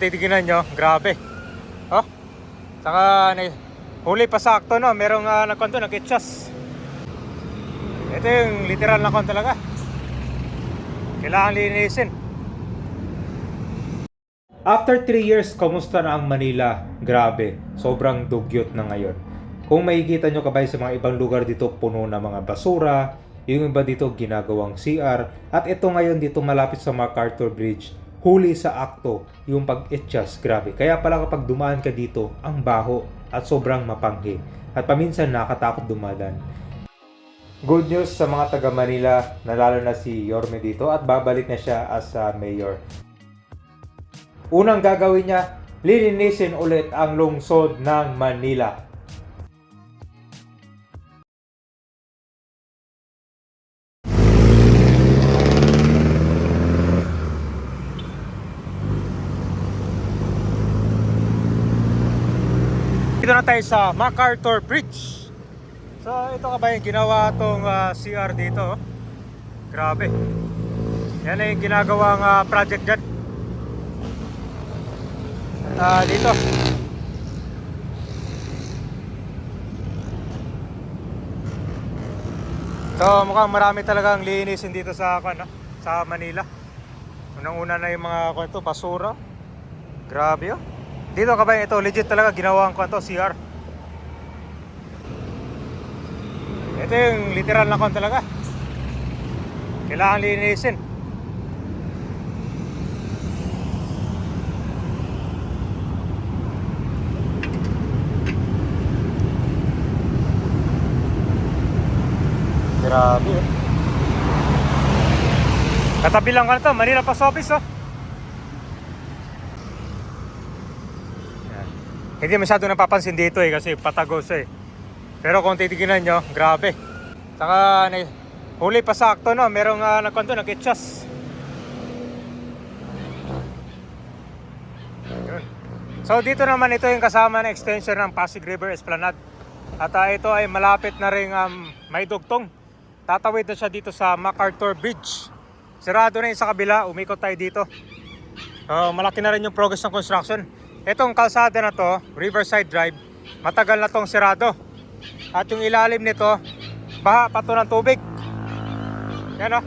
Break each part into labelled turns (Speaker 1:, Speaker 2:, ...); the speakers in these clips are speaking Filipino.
Speaker 1: titignan nyo, grabe. Oh, saka na, huli pa sakto no, merong uh, nagkonto, nag-itchas. Ito yung literal na kon talaga. Kailangan linisin. After 3 years, kamusta na ang Manila? Grabe, sobrang dugyot na ngayon. Kung makikita nyo kabay sa mga ibang lugar dito, puno na mga basura, yung iba dito ginagawang CR, at ito ngayon dito malapit sa MacArthur Bridge, huli sa akto yung pag-itchas, grabe. Kaya pala kapag dumaan ka dito, ang baho at sobrang mapanghi. At paminsan nakatakot dumadan. Good news sa mga taga Manila na lalo na si Yorme dito at babalik na siya as uh, mayor. Unang gagawin niya, lilinisin ulit ang lungsod ng Manila. Dito na tayo sa MacArthur Bridge. So ito ka ba yung ginawa tong ah, CR dito? Grabe. Yan na ginagawang ah, project dyan. Ah, dito. So mukhang marami talagang linisin dito sa ano, sa Manila. Unang-una na yung mga kwento, basura. Grabe oh. Dito ka ba ito legit talaga ginawang kwento CR. Ito yung literal na kon talaga. Kailangan linisin. Grabe eh. Katabi lang ka na to, Manila Post Office oh. Hindi masyado napapansin dito eh kasi patagos eh. Pero kung titignan nyo, grabe. Saka na, huli pa sakto no, merong uh, nagkanto, nag-itchas. Yun. So dito naman ito yung kasama na extension ng Pasig River Esplanade. At ah, ito ay malapit na rin um, may dugtong. Tatawid na siya dito sa MacArthur Bridge. Sirado na yung sa kabila, umikot tayo dito. So, malaki na rin yung progress ng construction. Itong kalsada na to, Riverside Drive, matagal na tong sirado. At yung ilalim nito, baha pa to ng tubig. Yan o.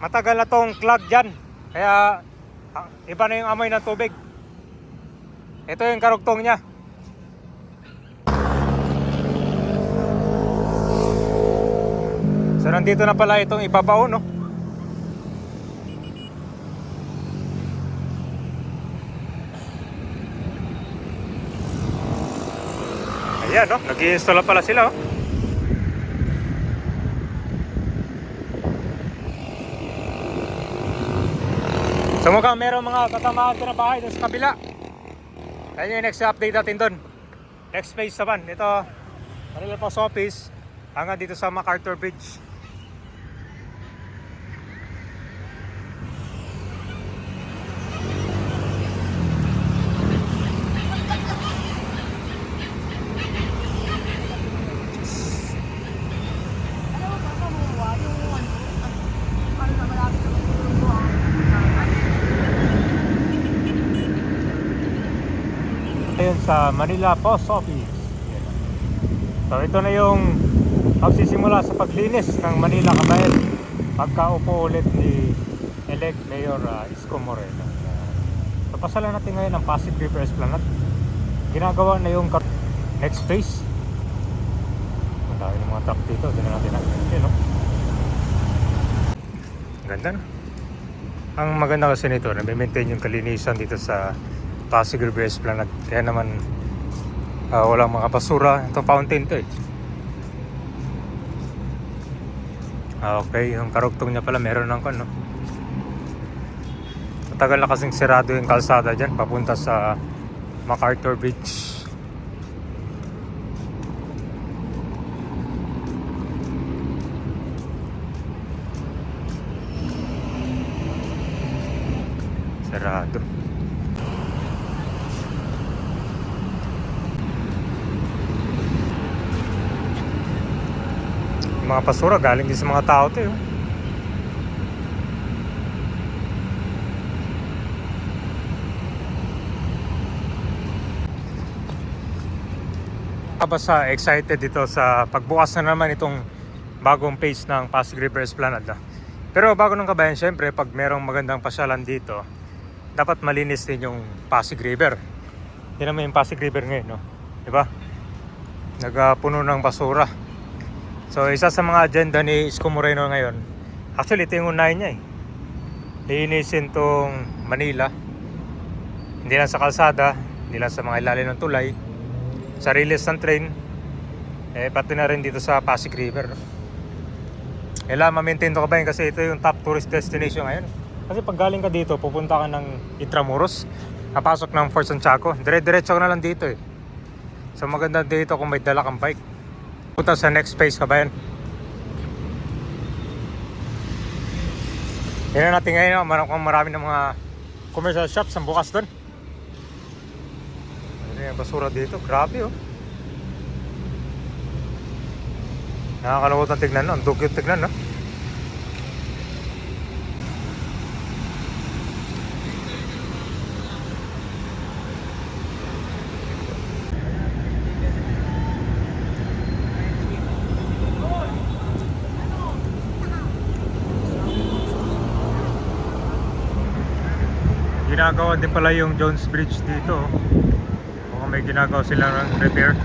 Speaker 1: Matagal na tong clog dyan. Kaya ah, iba na yung amoy ng tubig. Ito yung karugtong niya. So nandito na pala itong ibabaw no. Ayan no, nag-i-install na pala sila oh. So mukhang meron mga kasamahan ko na bahay sa kabila. Ayan yung next update natin dun. Next phase naman. Ito, Manila Post Office hanggang dito sa MacArthur Bridge. Ayun sa Manila Post Office. So ito na yung magsisimula sa paglinis ng Manila Kabayan pagkaupo ulit ni elect Mayor uh, Isko Moreno. So pasalan natin ngayon ang Pasig River Esplanade. Ginagawa na yung next phase. Ang dami ng mga truck dito. Dito natin na. Yun, no? Ganda no? Ang maganda kasi nito, na-maintain yung kalinisan dito sa Pasig River Esplanade. Kaya naman ah, walang mga basura. Ito fountain to eh. Ah, okay, yung karugtong niya pala meron ng ano. Matagal na kasing sirado yung kalsada dyan papunta sa MacArthur Bridge. Sarado. mga pasura galing din sa mga tao to eh. Kabasa excited dito sa pagbukas na naman itong bagong page ng Pasig River Esplanade. Pero bago ng kabayan, syempre pag merong magandang pasyalan dito, dapat malinis din yung Pasig River. Yan naman yung Pasig River ngayon, no? Diba? Nagpuno ng basura. So, isa sa mga agenda ni Isko Moreno ngayon, actually, ito yung unahin niya eh. Linisin tong Manila. Hindi lang sa kalsada, hindi lang sa mga ilalim ng tulay, sa release ng train, eh, pati na rin dito sa Pasig River. No? Kailangan ma-maintain to kabayan kasi ito yung top tourist destination ngayon. Kasi pag galing ka dito, pupunta ka ng Intramuros, napasok ng Fort Santiago, dire-diretso ka na lang dito eh. So maganda dito kung may dala kang bike. Punta sa next phase kabayan. Tingnan natin ngayon, marami, marami ng mga commercial shops ang bukas doon. Ano yung basura dito? Grabe oh. Nakakalungkot ang tignan no. Ang dugyot tignan no. Ginagawa din pala yung Jones Bridge dito. oh. Mukhang may ginagawa sila ng repair.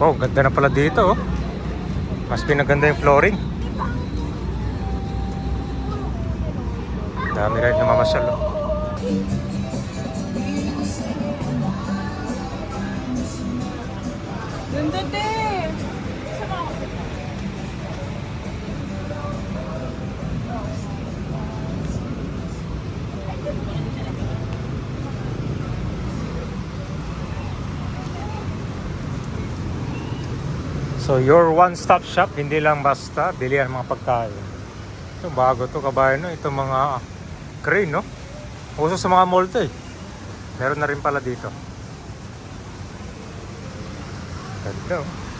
Speaker 1: Wow, ganda na pala dito oh. Mas pinaganda yung flooring. Dami rin namamasyal oh.
Speaker 2: Ganda din.
Speaker 1: So your one-stop shop, hindi lang basta bilihan mga pagkain. Ito bago to kabayan no, ito mga crane no. Uso sa mga mall to eh. Meron na rin pala dito. Ganda oh.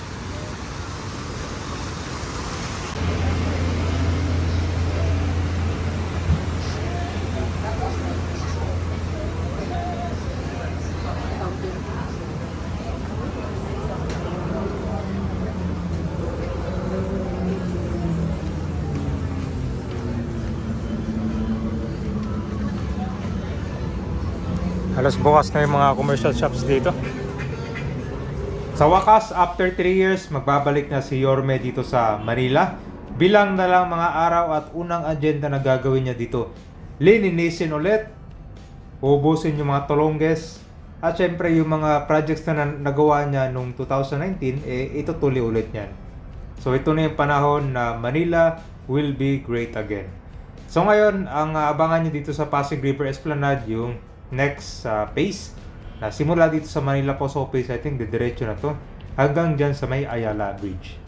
Speaker 1: Halos bukas na yung mga commercial shops dito. Sa wakas, after 3 years, magbabalik na si Yorme dito sa Manila. Bilang na lang mga araw at unang agenda na gagawin niya dito. Lininisin ulit, ubusin yung mga tolongges, at syempre yung mga projects na na- nagawa niya noong 2019, eh, itutuloy ulit niyan. So ito na yung panahon na Manila will be great again. So ngayon, ang abangan nyo dito sa Pasig River Esplanade yung next uh, phase na simula dito sa Manila Post Office, I think didiretso na to hanggang dyan sa may Ayala Bridge.